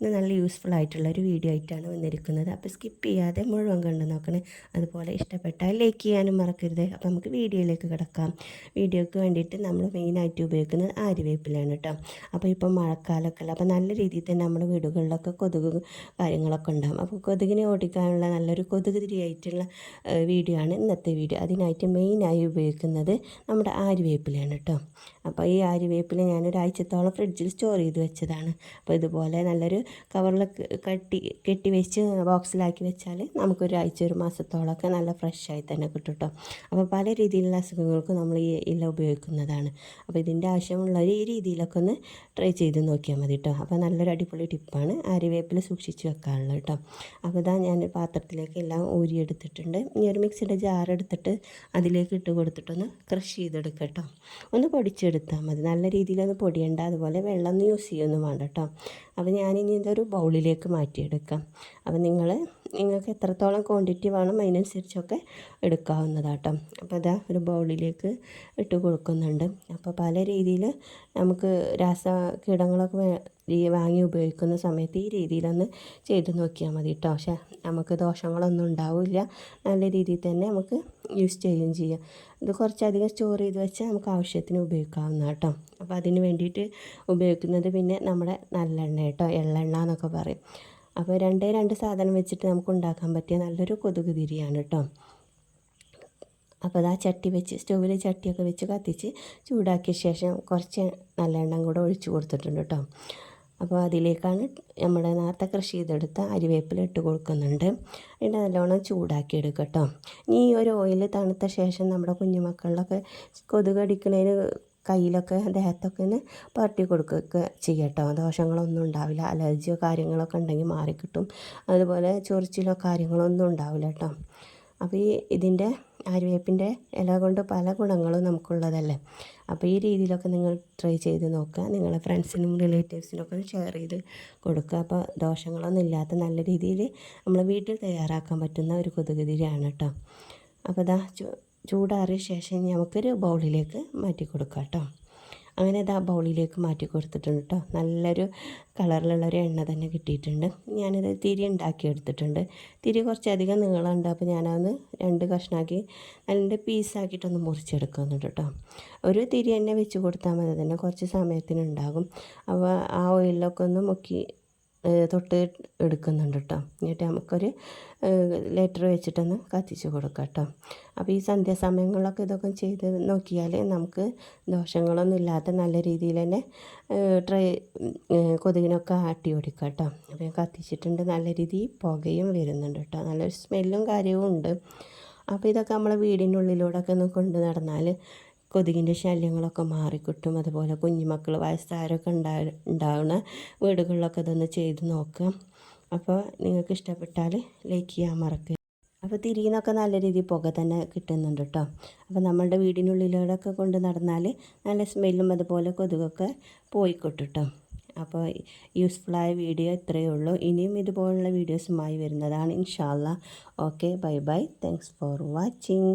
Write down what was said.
ഇന്ന് നല്ല യൂസ്ഫുൾ ആയിട്ടുള്ള ഒരു വീഡിയോ ആയിട്ടാണ് വന്നിരിക്കുന്നത്. അപ്പോൾ സ്കിപ്പ് ചെയ്യാതെ മുഴുവൻ കണ്ടു നോക്കണേ. അതുപോലെ ഇഷ്ടപ്പെട്ടാൽ ലൈക്ക് ചെയ്യാനും മറക്കരുത്. അപ്പോൾ നമുക്ക് വീഡിയോയിലേക്ക് കിടക്കാം. വീഡിയോയ്ക്ക് വേണ്ടിയിട്ട് നമ്മൾ മെയിനായിട്ട് ഉപയോഗിക്കുന്നത് ആര്യവേപ്പിലാണ് കേട്ടോ അപ്പോൾ ഇപ്പോൾ മഴക്കാലമൊക്കെ അല്ല? അപ്പോൾ നല്ല രീതിയിൽ തന്നെ നമ്മുടെ വീടുകളിലൊക്കെ കൊതുക് കാര്യങ്ങളൊക്കെ ഉണ്ടാകും അപ്പോൾ കൊതുകിനെ ഓടിക്കാനുള്ള നല്ലൊരു കൊതുക് തിരിയായിട്ടുള്ള വീഡിയോ ആണ് ഇന്നത്തെ വീഡിയോ അതിനായിട്ട് മെയിനായി ഉപയോഗിക്കുന്നത് നമ്മുടെ ആര്യവേപ്പിലാണ് കേട്ടോ അപ്പോൾ ഈ ആര്യവേപ്പില ഞാൻ ഒരാഴ്ചത്തോളം ഫ്രിഡ്ജിൽ സ്റ്റോർ ചെയ്ത് വെച്ചതാണ്. അപ്പോൾ ഇതുപോലെ നല്ലൊരു കവറിൽ കട്ടി കെട്ടി വെച്ച് ബോക്സിലാക്കി വെച്ചാൽ നമുക്കൊരാഴ്ച ഒരു മാസത്തോളമൊക്കെ നല്ല ഫ്രഷായി തന്നെ കിട്ടും കേട്ടോ അപ്പോൾ പല രീതിയിലുള്ള അസുഖങ്ങൾക്ക് നമ്മൾ ഈ ഇല ഉപയോഗിക്കുന്നതാണ്. അപ്പോൾ ഇതിന്റെ ആവശ്യമുള്ളവർ ഈ രീതിയിലൊക്കെ ഒന്ന് ട്രൈ ചെയ്ത് നോക്കിയാൽ മതി കേട്ടോ അപ്പോൾ നല്ലൊരു അടിപൊളി ടിപ്പാണ് അരിവേപ്പിൽ സൂക്ഷിച്ച് വെക്കാനുള്ളത് കേട്ടോ അപ്പോൾ ഇതാ ഞാൻ പാത്രത്തിലേക്ക് എല്ലാം ഊരിയെടുത്തിട്ടുണ്ട് ഇനി ഒരു മിക്സിയുടെ ജാർ എടുത്തിട്ട് അതിലേക്ക് ഇട്ട് കൊടുത്തിട്ടൊന്ന് ക്രഷ് ചെയ്തെടുക്കുക കേട്ടോ ഒന്ന് പൊടിച്ചെടുത്താൽ മതി. നല്ല രീതിയിലൊന്ന് പൊടിയണ്ട അതുപോലെ വെള്ളം യൂസ് ചെയ്യൊന്നും വേണ്ട കേട്ടോ അപ്പോൾ ഞാനിനി ഇതൊരു ബൗളിലേക്ക് മാറ്റിയെടുക്കാം. അപ്പോൾ നിങ്ങൾ നിങ്ങൾക്ക് എത്രത്തോളം ക്വാണ്ടിറ്റി വേണം അതിനനുസരിച്ചൊക്കെ എടുക്കാവുന്നതാട്ടോ. അപ്പോൾ അതാ ഒരു ബൗളിലേക്ക് ഇട്ട് കൊടുക്കുന്നുണ്ട്. അപ്പോൾ പല രീതിയിൽ നമുക്ക് രാസ കീടങ്ങളൊക്കെ വാങ്ങി ഉപയോഗിക്കുന്ന സമയത്ത് ഈ രീതിയിലൊന്ന് ചെയ്ത് നോക്കിയാൽ മതി കേട്ടോ പക്ഷേ നമുക്ക് ദോഷങ്ങളൊന്നും ഉണ്ടാവില്ല. നല്ല രീതിയിൽ തന്നെ നമുക്ക് യൂസ് ചെയ്യുകയും ചെയ്യാം. ഇത് കുറച്ചധികം സ്റ്റോർ ചെയ്ത് വെച്ചാൽ നമുക്ക് ആവശ്യത്തിന് ഉപയോഗിക്കാവുന്ന കേട്ടോ അപ്പോൾ അതിന് വേണ്ടിയിട്ട് ഉപയോഗിക്കുന്നത് പിന്നെ നമ്മുടെ നല്ലെണ്ണ കേട്ടോ എള്ളെണ്ണ എന്നൊക്കെ പറയും. അപ്പോൾ രണ്ടേ രണ്ട് സാധനം വെച്ചിട്ട് നമുക്ക് ഉണ്ടാക്കാൻ പറ്റിയ നല്ലൊരു കൊതുക് തിരിയാണ് കേട്ടോ അപ്പോൾ അത് ആ ചട്ടി വെച്ച് സ്റ്റൗവിൽ ചട്ടിയൊക്കെ വെച്ച് കത്തിച്ച് ചൂടാക്കിയ ശേഷം കുറച്ച് നല്ലെണ്ണം കൂടെ ഒഴിച്ച് കൊടുത്തിട്ടുണ്ട് കേട്ടോ അപ്പോൾ അതിലേക്കാണ് നമ്മുടെ നേരത്തെ കൃഷി ചെയ്തെടുത്ത അരിവേപ്പില ഇട്ട് കൊടുക്കുന്നുണ്ട്. അതിന്റെ നല്ലോണം ചൂടാക്കി എടുക്കുക കേട്ടോ ഈ ഒരു ഓയിൽ തണുത്ത ശേഷം നമ്മുടെ കുഞ്ഞുമക്കളിലൊക്കെ കൊതുക് അടിക്കുന്നതിന് കയ്യിലൊക്കെ ദേഹത്തൊക്കെ ഒന്ന് പുരട്ടി കൊടുക്കുകയൊക്കെ ചെയ്യട്ടോ. ദോഷങ്ങളൊന്നും ഉണ്ടാവില്ല. അലർജിയോ കാര്യങ്ങളൊക്കെ ഉണ്ടെങ്കിൽ മാറിക്കിട്ടും അതുപോലെ ചൊറിച്ചിലോ കാര്യങ്ങളൊന്നും ഉണ്ടാവില്ല കേട്ടോ അപ്പോൾ ഈ ഇതിന്റെ ആര്യവേപ്പിന്റെ ഇല കൊണ്ട് പല ഗുണങ്ങളും നമുക്കുള്ളതല്ലേ. അപ്പോൾ ഈ രീതിയിലൊക്കെ നിങ്ങൾ ട്രൈ ചെയ്ത് നോക്കുക. നിങ്ങളെ ഫ്രണ്ട്സിനും റിലേറ്റീവ്സിനൊക്കെ ഷെയർ ചെയ്ത് കൊടുക്കുക. അപ്പോൾ ദോഷങ്ങളൊന്നും ഇല്ലാത്ത നല്ല രീതിയിൽ നമ്മൾ വീട്ടിൽ തയ്യാറാക്കാൻ പറ്റുന്ന ഒരു കൊതുകുതിരിയാണ് കേട്ടോ അപ്പോൾ ഇതാ ചൂടാറിയ ശേഷം നമുക്കൊരു ബൗളിലേക്ക് മാറ്റി കൊടുക്കാം കേട്ടോ അങ്ങനെ ഇത് ആ ബൗളിലേക്ക് മാറ്റി കൊടുത്തിട്ടുണ്ട് കേട്ടോ നല്ലൊരു കളറിലുള്ള ഒരു എണ്ണ തന്നെ കിട്ടിയിട്ടുണ്ട്. ഞാനിത് തിരി ഉണ്ടാക്കി എടുത്തിട്ടുണ്ട് തിരി കുറച്ചധികം നീളമുണ്ട്. അപ്പോൾ ഞാനതൊന്ന് രണ്ട് കഷ്ണാക്കി നല്ല പീസാക്കിയിട്ടൊന്ന് മുറിച്ചെടുക്കുന്നുണ്ട് കേട്ടോ ഒരു തിരി തന്നെ വെച്ച് കൊടുത്താൽ മതി. തന്നെ കുറച്ച് സമയത്തിനുണ്ടാകും. അപ്പോൾ ആ ഓയിലൊക്കെ ഒന്ന് മുക്കി തൊട്ട് എടുക്കുന്നുണ്ട് കേട്ടോ എന്നിട്ട് നമുക്കൊരു ലെറ്റർ വെച്ചിട്ടൊന്ന് കത്തിച്ച് കൊടുക്കാം കേട്ടോ അപ്പോൾ ഈ സന്ധ്യാസമയങ്ങളിലൊക്കെ ഇതൊക്കെ ചെയ്ത് നോക്കിയാൽ നമുക്ക് ദോഷങ്ങളൊന്നും ഇല്ലാത്ത നല്ല രീതിയിൽ തന്നെ ട്രൈ കൊതുകിനൊക്കെ ആട്ടി ഓടിക്കാം കേട്ടോ അപ്പോൾ കത്തിച്ചിട്ടുണ്ട് നല്ല രീതിയിൽ പുകയും വരുന്നുണ്ട് കേട്ടോ നല്ലൊരു സ്മെല്ലും കാര്യവും ഉണ്ട്. അപ്പോൾ ഇതൊക്കെ നമ്മളെ വീടിനുള്ളിലൂടെയൊക്കെ ഒന്ന് കൊണ്ട് നടന്നാൽ കൊതുകിന്റെ ശല്യങ്ങളൊക്കെ മാറിക്കിട്ടും. അതുപോലെ കുഞ്ഞുമക്കൾ വയസ്സായവരൊക്കെ ഉണ്ടാ ഉണ്ടാവുന്ന വീടുകളിലൊക്കെ ഇതൊന്ന് ചെയ്ത് നോക്കുക. അപ്പോൾ നിങ്ങൾക്ക് ഇഷ്ടപ്പെട്ടാൽ ലൈക്ക് ചെയ്യാൻ മറക്കുക അപ്പോൾ തിരിയുന്നൊക്കെ നല്ല രീതിയിൽ പുക തന്നെ കിട്ടുന്നുണ്ട് കേട്ടോ. അപ്പോൾ നമ്മളുടെ വീടിനുള്ളിലൂടെയൊക്കെ കൊണ്ട് നടന്നാൽ നല്ല സ്മെല്ലും അതുപോലെ കൊതുകൊക്കെ പോയിക്കൊട്ടു കേട്ടോ. അപ്പോൾ യൂസ്ഫുള്ളായ വീഡിയോ ഇത്രയേ ഉള്ളൂ. ഇനിയും ഇതുപോലുള്ള വീഡിയോസുമായി വരുന്നതാണ്. ഇൻഷാല്ല okay bye bye thanks for watching